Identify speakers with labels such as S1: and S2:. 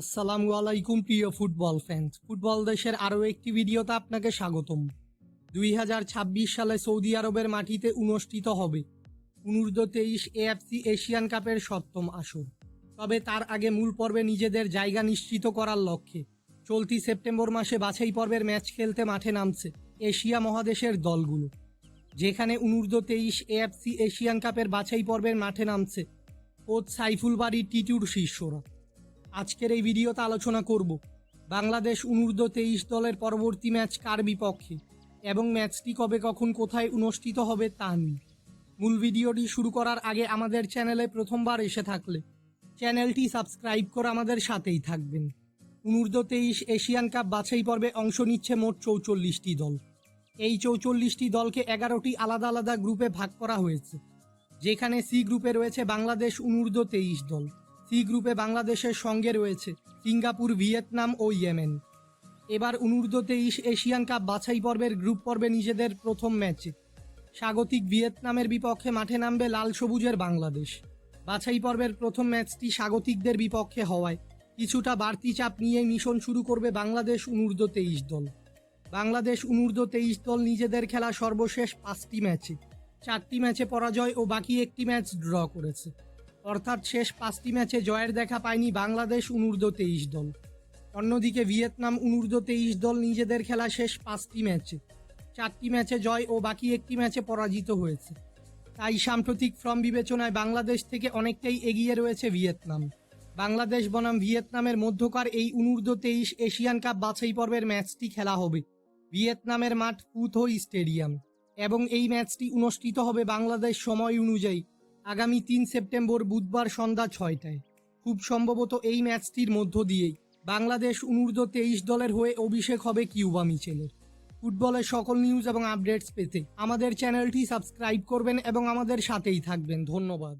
S1: আসসালামু আলাইকুম, প্রিয় ফুটবল ফ্যান্স ফুটবল দেশের আরও একটি ভিডিওতে আপনাকে স্বাগতম। দুই হাজার ছাব্বিশ সালে সৌদি আরবের মাটিতে অনুষ্ঠিত হবে অনূর্ধ্ব তেইশ এএফসি এশিয়ান কাপের সপ্তম আসর। তবে তার আগে মূল পর্বে নিজেদের জায়গা নিশ্চিত করার লক্ষ্যে চলতি সেপ্টেম্বর মাসে বাছাই পর্বের ম্যাচ খেলতে মাঠে নামছে এশিয়া মহাদেশের দলগুলো। যেখানে অনূর্ধ্ব তেইশ এএফসি এশিয়ান কাপের বাছাই পর্বের মাঠে নামছে কোচ সাইফুল বাড়ি টিটুর শিষ্যরা। আজকের এই ভিডিওতে আলোচনা করব বাংলাদেশ অনূর্ধ্ব তেইশ দলের পরবর্তী ম্যাচ কার বিপক্ষে এবং ম্যাচটি কবে কখন কোথায় অনুষ্ঠিত হবে তা নিয়ে। মূল ভিডিওটি শুরু করার আগে আমাদের চ্যানেলে প্রথমবার এসে থাকলে চ্যানেলটি সাবস্ক্রাইব করে আমাদের সাথেই থাকবেন। অনূর্ধ্ব তেইশ এশিয়ান কাপ বাছাই পর্বে অংশ নিচ্ছে মোট চৌচল্লিশটি দল। এই চৌচল্লিশটি দলকে এগারোটি আলাদা আলাদা গ্রুপে ভাগ করা হয়েছে, যেখানে সি গ্রুপে রয়েছে বাংলাদেশ অনূর্ধ্ব তেইশ দল। সি গ্রুপে বাংলাদেশের সঙ্গে রয়েছে সিঙ্গাপুর, ভিয়েতনাম ও ইয়েমেন। এবার অনূর্ধ্ব তেইশ এশিয়ান কাপ বাছাই পর্বের গ্রুপ পর্বে নিজেদের প্রথম ম্যাচে। স্বাগতিক ভিয়েতনামের বিপক্ষে মাঠে নামবে লাল সবুজের বাংলাদেশ। বাছাই পর্বের প্রথম ম্যাচটি স্বাগতিকদের বিপক্ষে হওয়ায় কিছুটা বাড়তি চাপ নিয়ে মিশন শুরু করবে বাংলাদেশ অনূর্ধ্ব তেইশ দল। বাংলাদেশ অনূর্ধ্ব তেইশ দল নিজেদের খেলা সর্বশেষ পাঁচটি ম্যাচে। চারটি ম্যাচে পরাজয় ও বাকি একটি ম্যাচ ড্র করেছে। অর্থাৎ শেষ পাঁচটি ম্যাচে জয়ের দেখা পায়নি বাংলাদেশ অনূর্ধ্ব তেইশ দল। অন্যদিকে ভিয়েতনাম অনূর্ধ্ব তেইশ দল নিজেদের খেলা শেষ পাঁচটি ম্যাচে। চারটি ম্যাচে জয় ও বাকি একটি ম্যাচে পরাজিত হয়েছে। তাই সাম্প্রতিক ফর্ম বিবেচনায় বাংলাদেশ থেকে অনেকটাই এগিয়ে রয়েছে ভিয়েতনাম। বাংলাদেশ বনাম ভিয়েতনামের মধ্যকার এই অনূর্ধ্ব তেইশ এশিয়ান কাপ বাছাই পর্বের ম্যাচটি খেলা হবে ভিয়েতনামের মাঠ পুথো স্টেডিয়াম। এবং এই ম্যাচটি অনুষ্ঠিত হবে বাংলাদেশ সময় অনুযায়ী আগামী তিন সেপ্টেম্বর বুধবার সন্ধ্যা ছয়টায়। খুব সম্ভবত এই ম্যাচটির মধ্য দিয়েই বাংলাদেশ অনূর্ধ্ব তেইশ দলের হয়ে অভিষেক হবে কিউবা মিচেলের। ফুটবলের সকল নিউজ এবং আপডেটস পেতে আমাদের চ্যানেলটি সাবস্ক্রাইব করবেন এবং আমাদের সাথেই থাকবেন। ধন্যবাদ।